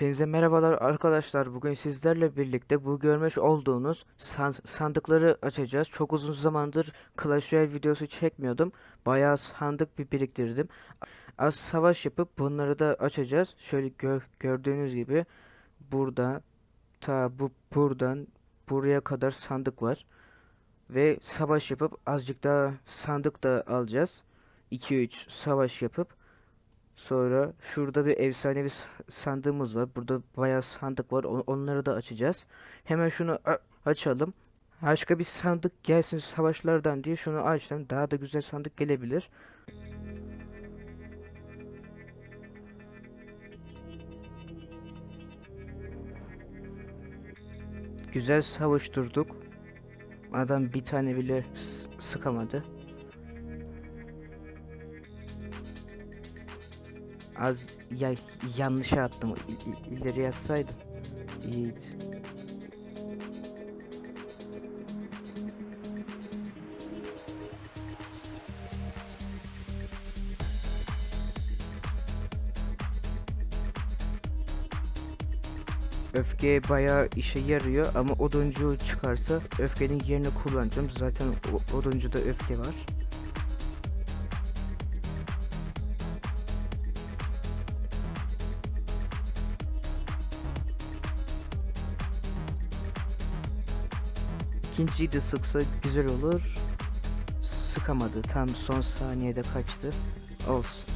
Hepinize merhabalar arkadaşlar. Bugün sizlerle birlikte bu görmüş olduğunuz san- sandıkları açacağız. Çok uzun zamandır Clash Royale videosu çekmiyordum. Bayağı sandık bir biriktirdim. Az savaş yapıp bunları da açacağız. Şöyle gö- gördüğünüz gibi burada ta bu buradan buraya kadar sandık var. Ve savaş yapıp azıcık daha sandık da alacağız. 2-3 savaş yapıp Sonra şurada bir efsanevi sandığımız var. Burada bayağı sandık var. On- Onları da açacağız. Hemen şunu açalım. Başka bir sandık gelsin savaşlardan diye şunu açtım. Daha da güzel sandık gelebilir. Güzel savuşturduk. Adam bir tane bile sıkamadı. Az ya yanlışa attım. İleri yatsaydım. İyiydi. Öfke bayağı işe yarıyor ama oduncu çıkarsa öfkenin yerini kullanacağım. Zaten oduncuda öfke var. İkinciyi de sıksa güzel olur. Sıkamadı. Tam son saniyede kaçtı. Olsun.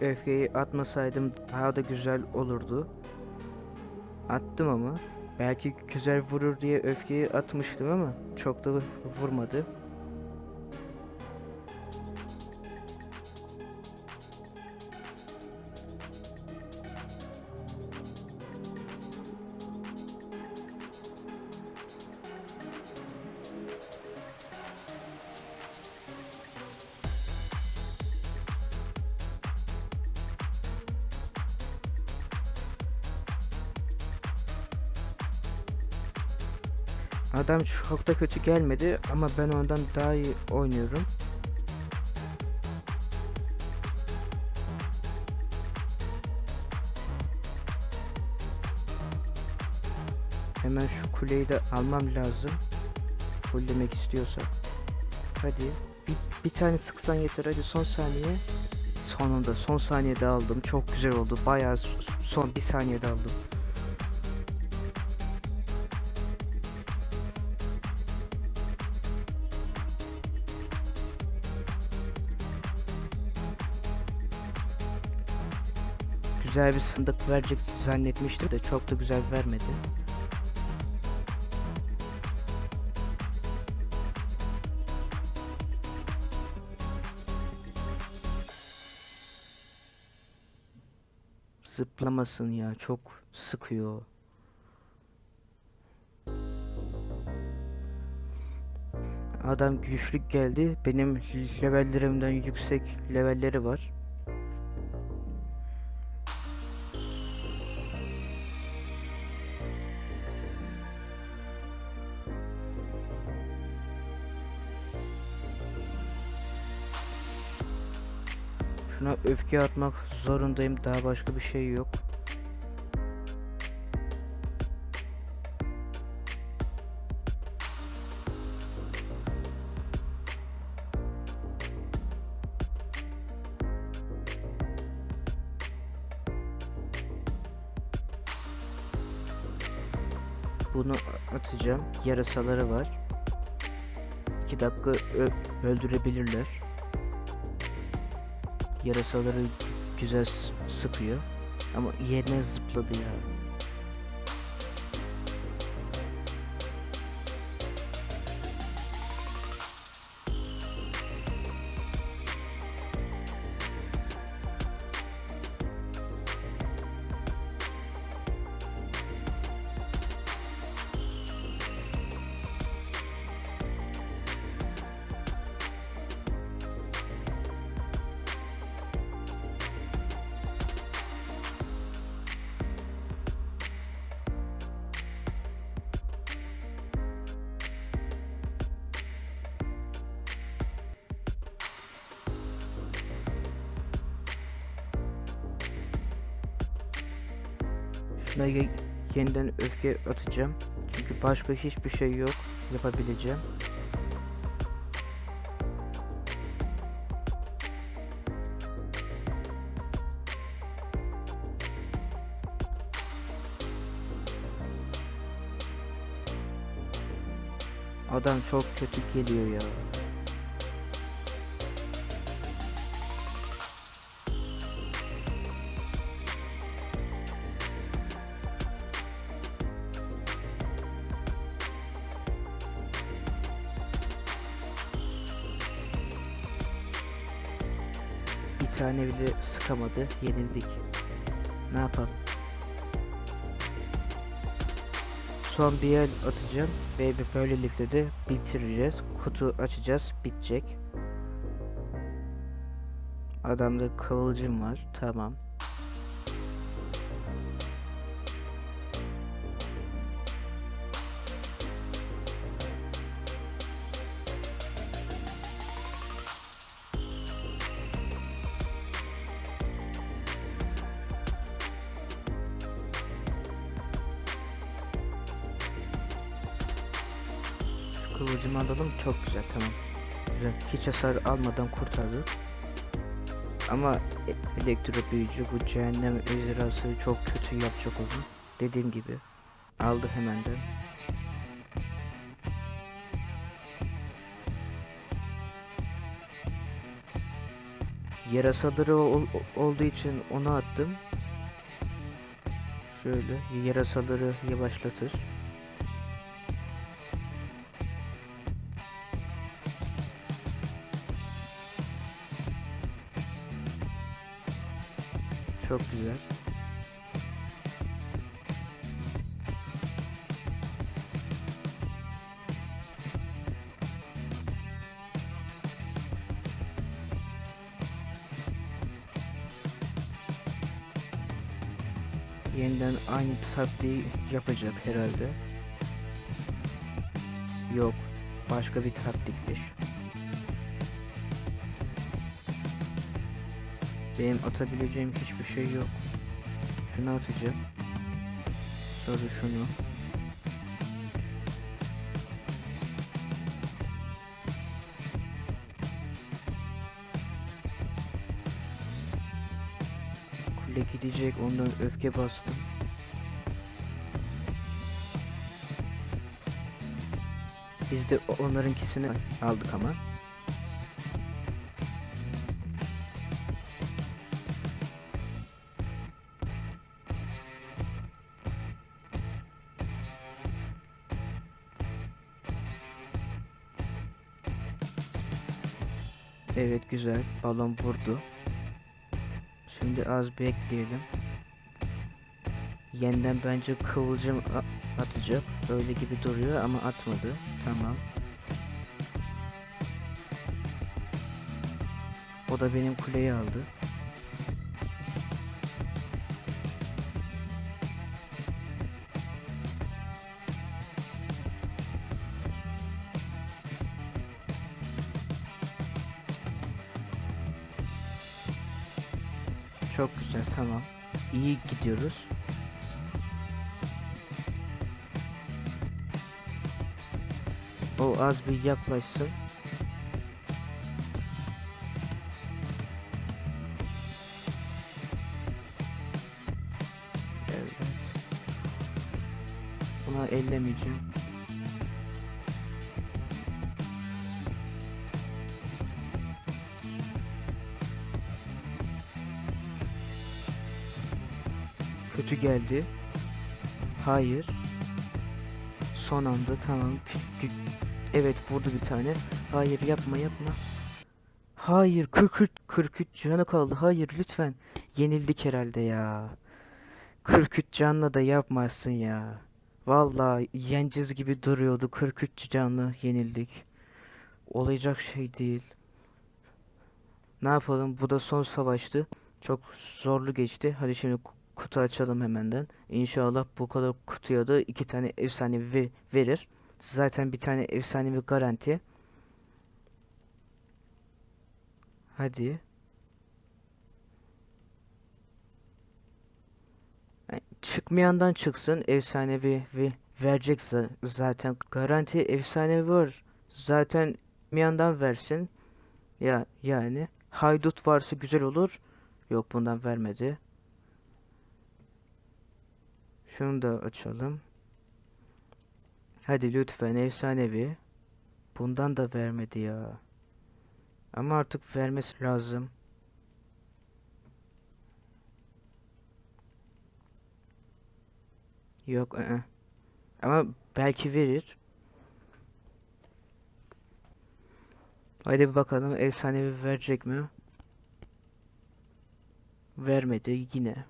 Öfkeyi atmasaydım daha da güzel olurdu. Attım ama. Belki güzel vurur diye öfkeyi atmıştım ama çok da vurmadı. Adam çok da kötü gelmedi ama ben ondan daha iyi oynuyorum. Hemen şu kuleyi de almam lazım. Fulllemek istiyorsa. Hadi. Bir, bir tane sıksan yeter hadi son saniye. Sonunda son saniyede aldım. Çok güzel oldu. Bayağı son bir saniyede aldım. Güzel bir sandık verecek zannetmiştim de çok da güzel vermedi. Zıplamasın ya çok sıkıyor. Adam güçlük geldi. Benim levellerimden yüksek levelleri var. Şuna öfke atmak zorundayım. Daha başka bir şey yok. Bunu atacağım. Yarasaları var. 2 dakika öldürebilirler. Yarasaları güzel sıkıyor. Ama yerine zıpladı ya. Şuna ye- yeniden öfke atacağım. Çünkü başka hiçbir şey yok yapabileceğim. Adam çok kötü geliyor ya. Tane bile sıkamadı. Yenildik. Ne yapalım? Son bir el atacağım ve böylelikle de bitireceğiz. Kutu açacağız. Bitecek. Adamda kıvılcım var. Tamam. Şu Kıvılcımı alalım. Çok güzel. Tamam. Güzel. Hiç hasar almadan kurtardık. Ama e- elektro büyücü bu cehennem ejderhası çok kötü yapacak onu. Dediğim gibi. Aldı hemen de. Yarasaları ol- olduğu için onu attım. Şöyle yarasaları yavaşlatır. Çok güzel. Yeniden aynı taktiği yapacak herhalde. Yok. Başka bir taktikmiş. Benim atabileceğim hiçbir şey yok. Şunu atacağım. Sonra şunu. Kule gidecek ondan öfke bastım. Biz de onlarınkisini aldık ama. Evet güzel. Balon vurdu. Şimdi az bekleyelim. Yeniden bence kıvılcım atacak. Öyle gibi duruyor ama atmadı. Tamam. O da benim kuleyi aldı. Çok güzel tamam. İyi gidiyoruz. O az bir yaklaşsın. Evet. Buna ellemeyeceğim. Kötü geldi. Hayır. Son anda tamam. Evet vurdu bir tane. Hayır yapma yapma. Hayır 43 43 canı kaldı. Hayır lütfen. Yenildik herhalde ya. 43 canla da yapmazsın ya. Vallahi yeneceğiz gibi duruyordu. 43 canlı yenildik. Olacak şey değil. Ne yapalım? Bu da son savaştı. Çok zorlu geçti. Hadi şimdi kutu açalım hemenden. İnşallah bu kadar kutuya da iki tane efsanevi verir. Zaten bir tane efsanevi garanti. Hadi. Ay, çıkmayandan çıksın efsanevi ve verecek za- zaten garanti efsanevi var. Zaten bir yandan versin. Ya yani haydut varsa güzel olur. Yok bundan vermedi. Şunu da açalım. Hadi lütfen efsanevi. Bundan da vermedi ya. Ama artık vermesi lazım. Yok ı-ı. Ama belki verir. Haydi bir bakalım efsanevi verecek mi? Vermedi yine.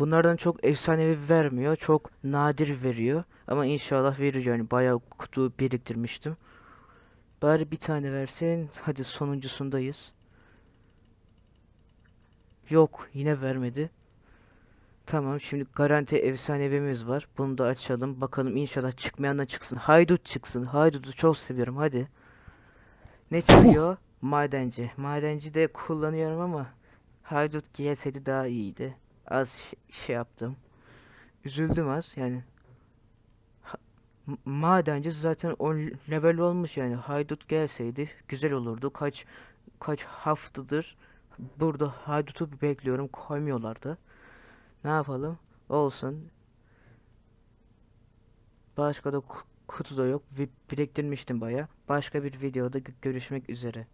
Bunlardan çok efsanevi vermiyor. Çok nadir veriyor. Ama inşallah verir yani. Bayağı kutu biriktirmiştim. Bari bir tane versin. Hadi sonuncusundayız. Yok yine vermedi. Tamam şimdi garanti efsanevimiz var. Bunu da açalım. Bakalım inşallah çıkmayandan çıksın. Haydut çıksın. Haydut'u çok seviyorum hadi. Ne çıkıyor? Madenci. Madenci de kullanıyorum ama Haydut gelseydi daha iyiydi. Az şey yaptım. Üzüldüm az yani. Ha- Madenci zaten 10 level olmuş yani. Haydut gelseydi güzel olurdu. Kaç kaç haftadır burada Haydut'u bekliyorum. Koymuyorlardı. Ne yapalım? Olsun. Başka da ku- kutu da yok. Biriktirmiştim baya. Başka bir videoda gö- görüşmek üzere.